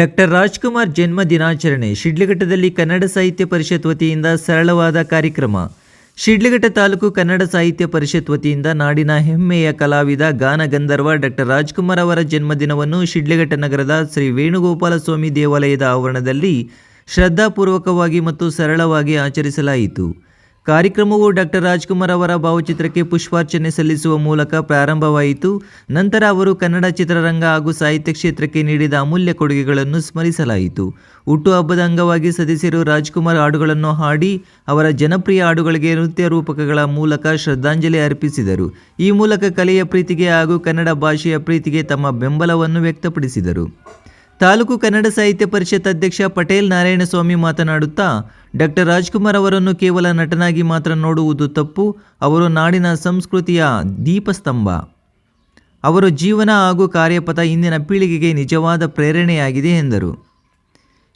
Doctor Rajkumar ಜನ್ಮ ದಿನಾಚರಣೆ ಶಿಡ್ಲಘಟ್ಟದಲ್ಲಿ ಕನ್ನಡ ಸಾಹಿತ್ಯ ಪರಿಷತ್ ವತಿಯಿಂದ ಸರಳವಾದ ಕಾರ್ಯಕ್ರಮ. ಶಿಡ್ಲಘಟ್ಟ ತಾಲೂಕು ಕನ್ನಡ ಸಾಹಿತ್ಯ ಪರಿಷತ್ ವತಿಯಿಂದ ನಾಡಿನ ಹೆಮ್ಮೆಯ ಕಲಾವಿದ ಗಾನ ಗಂಧರ್ವ ಡಾಕ್ಟರ್ ರಾಜ್ಕುಮಾರ್ ಅವರ ಜನ್ಮದಿನವನ್ನು ಶಿಡ್ಲಘಟ್ಟ ನಗರದ ಶ್ರೀ ವೇಣುಗೋಪಾಲ ಸ್ವಾಮಿ ದೇವಾಲಯದ ಆವರಣದಲ್ಲಿ ಶ್ರದ್ಧಾಪೂರ್ವಕವಾಗಿ ಮತ್ತು ಸರಳವಾಗಿ ಆಚರಿಸಲಾಯಿತು. ಕಾರ್ಯಕ್ರಮವು ಡಾಕ್ಟರ್ ರಾಜ್ಕುಮಾರ್ ಅವರ ಭಾವಚಿತ್ರಕ್ಕೆ ಪುಷ್ಪಾರ್ಚನೆ ಸಲ್ಲಿಸುವ ಮೂಲಕ ಪ್ರಾರಂಭವಾಯಿತು. ನಂತರ ಅವರು ಕನ್ನಡ ಚಿತ್ರರಂಗ ಹಾಗೂ ಸಾಹಿತ್ಯ ಕ್ಷೇತ್ರಕ್ಕೆ ನೀಡಿದ ಅಮೂಲ್ಯ ಕೊಡುಗೆಗಳನ್ನು ಸ್ಮರಿಸಲಾಯಿತು. ಹುಟ್ಟುಹಬ್ಬದ ಅಂಗವಾಗಿ ಸದಸ್ಯರು ರಾಜ್ಕುಮಾರ್ ಹಾಡುಗಳನ್ನು ಹಾಡಿ, ಅವರ ಜನಪ್ರಿಯ ಹಾಡುಗಳಿಗೆ ನೃತ್ಯ ರೂಪಕಗಳ ಮೂಲಕ ಶ್ರದ್ಧಾಂಜಲಿ ಅರ್ಪಿಸಿದರು. ಈ ಮೂಲಕ ಕಲೆಯ ಪ್ರೀತಿಗೆ ಹಾಗೂ ಕನ್ನಡ ಭಾಷೆಯ ಪ್ರೀತಿಗೆ ತಮ್ಮ ಬೆಂಬಲವನ್ನು ವ್ಯಕ್ತಪಡಿಸಿದರು. ತಾಲೂಕು ಕನ್ನಡ ಸಾಹಿತ್ಯ ಪರಿಷತ್ ಅಧ್ಯಕ್ಷ ಪಟೇಲ್ ನಾರಾಯಣಸ್ವಾಮಿ ಮಾತನಾಡುತ್ತಾ, ಡಾಕ್ಟರ್ ರಾಜ್ಕುಮಾರ್ ಅವರನ್ನು ಕೇವಲ ನಟನಾಗಿ ಮಾತ್ರ ನೋಡುವುದು ತಪ್ಪು. ಅವರು ನಾಡಿನ ಸಂಸ್ಕೃತಿಯ ದೀಪಸ್ತಂಭ. ಅವರ ಜೀವನ ಹಾಗೂ ಕಾರ್ಯಪಥ ಇಂದಿನ ಪೀಳಿಗೆಗೆ ನಿಜವಾದ ಪ್ರೇರಣೆಯಾಗಿದೆ ಎಂದರು.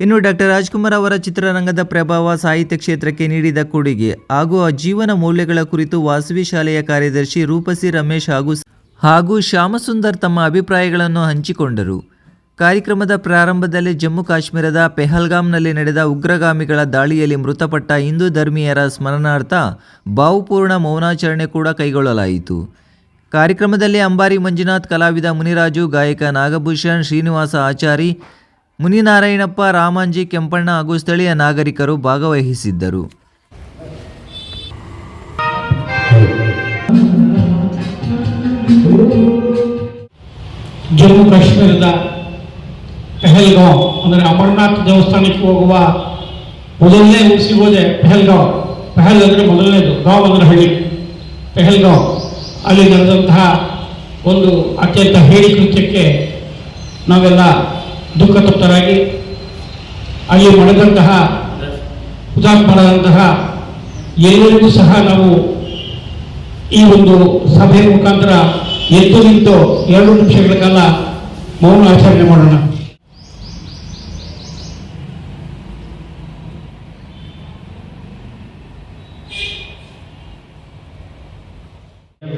ಇನ್ನು ಡಾಕ್ಟರ್ ರಾಜ್ಕುಮಾರ್ ಅವರ ಚಿತ್ರರಂಗದ ಪ್ರಭಾವ ಸಾಹಿತ್ಯ ಕ್ಷೇತ್ರಕ್ಕೆ ನೀಡಿದ ಕೊಡುಗೆ ಹಾಗೂ ಆ ಜೀವನ ಮೌಲ್ಯಗಳ ಕುರಿತು ವಾಸವಿ ಶಾಲೆಯ ಕಾರ್ಯದರ್ಶಿ ರೂಪಸಿ ರಮೇಶ್ ಹಾಗೂ ಹಾಗೂ ಶ್ಯಾಮಸುಂದರ್ ತಮ್ಮ ಅಭಿಪ್ರಾಯಗಳನ್ನು ಹಂಚಿಕೊಂಡರು. ಕಾರ್ಯಕ್ರಮದ ಪ್ರಾರಂಭದಲ್ಲಿ ಜಮ್ಮು ಕಾಶ್ಮೀರದ ಪೆಹಲ್ಗಾಮ್ನಲ್ಲಿ ನಡೆದ ಉಗ್ರಗಾಮಿಗಳ ದಾಳಿಯಲ್ಲಿ ಮೃತಪಟ್ಟ ಹಿಂದೂ ಧರ್ಮೀಯರ ಸ್ಮರಣಾರ್ಥ ಭಾವಪೂರ್ಣ ಮೌನಾಚರಣೆ ಕೂಡ ಕೈಗೊಳ್ಳಲಾಯಿತು. ಕಾರ್ಯಕ್ರಮದಲ್ಲಿ ಅಂಬಾರಿ ಮಂಜುನಾಥ್, ಕಲಾವಿದ ಮುನಿರಾಜು, ಗಾಯಕ ನಾಗಭೂಷಣ್, ಶ್ರೀನಿವಾಸ ಆಚಾರಿ, ಮುನಿನಾರಾಯಣಪ್ಪ, ರಾಮಾಂಜಿ, ಕೆಂಪಣ್ಣ ಹಾಗೂ ಸ್ಥಳೀಯ ನಾಗರಿಕರು ಭಾಗವಹಿಸಿದ್ದರು. ಜಮ್ಮು ಕಾಶ್ಮೀರದ ಪೆಹಲ್ಗಾಂವ್ ಅಂದರೆ ಅಮರನಾಥ್ ದೇವಸ್ಥಾನಕ್ಕೆ ಹೋಗುವ ಮೊದಲನೇ ಸಿಗೋದೆ ಪೆಹಲ್ಗಾಂವ್ ಪೆಹಲ್ ಅಂದರೆ ಮೊದಲನೇದು ಗಾಂವ್ ಅಂದರೆ ಹಳ್ಳಿ. ಪೆಹಲ್ಗಾಂವ್ ಅಲ್ಲಿ ನಡೆದಂತಹ ಒಂದು ಅತ್ಯಂತ ಹೇಳಿ ಕೃತ್ಯಕ್ಕೆ ನಾವೆಲ್ಲ ದುಃಖ ತಪ್ತರಾಗಿ ಅಲ್ಲಿ ಮಡದಂತಹ ಹುತಾತ್ಮರಾದಂತಹ ಎಲ್ಲರಿಗೂ ಸಹ ನಾವು ಈ ಒಂದು ಸಭೆಯ ಮುಖಾಂತರ ಎದ್ದು ನಿಂತು ಎರಡು ನಿಮಿಷಗಳ ಕಾಲ ಮೌನ ಆಚರಣೆ ಮಾಡೋಣ.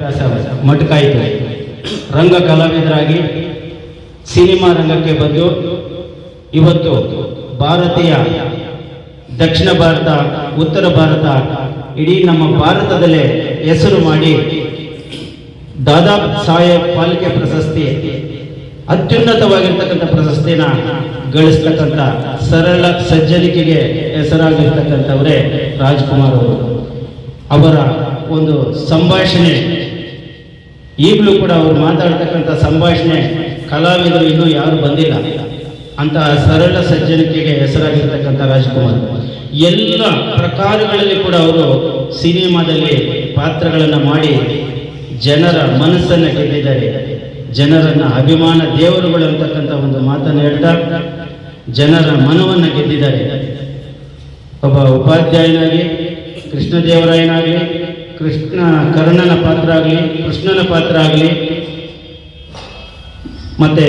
ವಿದ್ಯಾಭ್ಯಾಸ ಮಟ್ಕಾಯಿತು. ರಂಗ ಕಲಾವಿದರಾಗಿ ಸಿನಿಮಾ ರಂಗಕ್ಕೆ ಬಂದು ಇವತ್ತು ಭಾರತೀಯ ದಕ್ಷಿಣ ಭಾರತ, ಉತ್ತರ ಭಾರತ, ಇಡೀ ನಮ್ಮ ಭಾರತದಲ್ಲೇ ಹೆಸರು ಮಾಡಿ ದಾದಾ ಸಾಹೇಬ್ ಪಾಲಿಕೆ ಪ್ರಶಸ್ತಿ, ಅತ್ಯುನ್ನತವಾಗಿರ್ತಕ್ಕಂಥ ಪ್ರಶಸ್ತಿನ ಗಳಿಸ್ತಕ್ಕಂಥ ಸರಳ ಸಜ್ಜನಿಕೆಗೆ ಹೆಸರಾಗಿರ್ತಕ್ಕಂಥವರೇ ರಾಜ್ಕುಮಾರ್ ಅವರು. ಅವರ ಒಂದು ಸಂಭಾಷಣೆ ಈಗಲೂ ಕೂಡ ಅವರು ಮಾತಾಡ್ತಕ್ಕಂಥ ಸಂಭಾಷಣೆ ಕಲಾವಿದರು ಇನ್ನೂ ಯಾರು ಬಂದಿಲ್ಲ. ಅಂತಹ ಸರಳ ಸಜ್ಜನಿಕೆಗೆ ಹೆಸರಾಗಿರ್ತಕ್ಕಂಥ ರಾಜ್ಕುಮಾರ್. ಎಲ್ಲ ಪ್ರಕಾರಗಳಲ್ಲಿ ಕೂಡ ಅವರು ಸಿನಿಮಾದಲ್ಲಿ ಪಾತ್ರಗಳನ್ನು ಮಾಡಿ ಜನರ ಮನಸ್ಸನ್ನು ಗೆದ್ದಿದ್ದಾರೆ. ಜನರನ್ನ ಅಭಿಮಾನ ದೇವರುಗಳು ಅಂತಕ್ಕಂಥ ಒಂದು ಮಾತನ್ನು ಹೇಳ್ತಾ ಜನರ ಮನವನ್ನು ಗೆದ್ದಿದ್ದಾರೆ. ಒಬ್ಬ ಉಪಾಧ್ಯಾಯನಾಗಿ ಕೃಷ್ಣದೇವರಾಯನಾಗಲಿ ಕೃಷ್ಣ, ಕರ್ಣನ ಪಾತ್ರ ಆಗಲಿ, ಕೃಷ್ಣನ ಪಾತ್ರ ಆಗಲಿ. ಮತ್ತೆ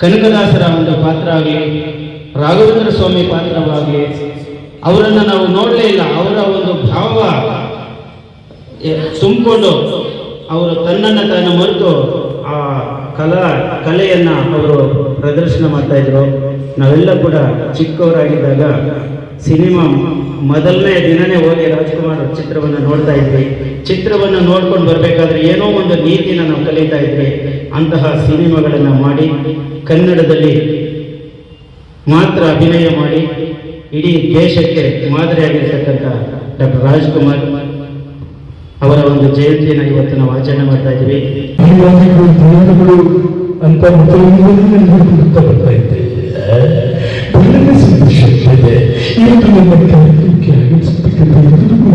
ಕನಕದಾಸರ ಒಂದು ಪಾತ್ರ ಆಗಲಿ, ರಾಘವೇಂದ್ರ ಸ್ವಾಮಿ ಪಾತ್ರವಾಗಲಿ, ಅವರನ್ನು ನಾವು ನೋಡಲೇ ಇಲ್ಲ. ಅವರ ಒಂದು ಭಾವ ತುಂಬಿಕೊಂಡು ಅವರು ತನ್ನನ್ನು ತಾನು ಮರೆತು ಆ ಕಲಾ, ಕಲೆಯನ್ನು ಅವರು ಪ್ರದರ್ಶನ ಮಾಡ್ತಾ ಇದ್ರು. ನಾವೆಲ್ಲ ಕೂಡ ಚಿಕ್ಕವರಾಗಿದ್ದಾಗ ಸಿನಿಮಾ ಮೊದಲನೇ ದಿನನೇ ಹೋಗಿ ರಾಜ್ಕುಮಾರ್ ಚಿತ್ರವನ್ನು ನೋಡ್ತಾ ಇದ್ವಿ. ಚಿತ್ರವನ್ನು ನೋಡ್ಕೊಂಡು ಬರಬೇಕಾದ್ರೆ ಏನೋ ಒಂದು ನೀತಿನ ನಾವು ಕಲಿತಾ ಇದ್ವಿ. ಅಂತಹ ಸಿನಿಮಾಗಳನ್ನು ಮಾಡಿ, ಕನ್ನಡದಲ್ಲಿ ಮಾತ್ರ ಅಭಿನಯ ಮಾಡಿ, ಇಡೀ ದೇಶಕ್ಕೆ ಮಾದರಿಯಾಗಿರ್ತಕ್ಕಂಥ ಡಾಕ್ಟರ್ ರಾಜ್ಕುಮಾರ್ ಅವರ ಒಂದು ಜಯಂತಿಯನ್ನು ಇವತ್ತು ನಾವು ಆಚರಣೆ ಮಾಡ್ತಾ ಇದ್ವಿ. ಅಂತ ಬರ್ತಾ ಇವತ್ತು ನಮ್ಮ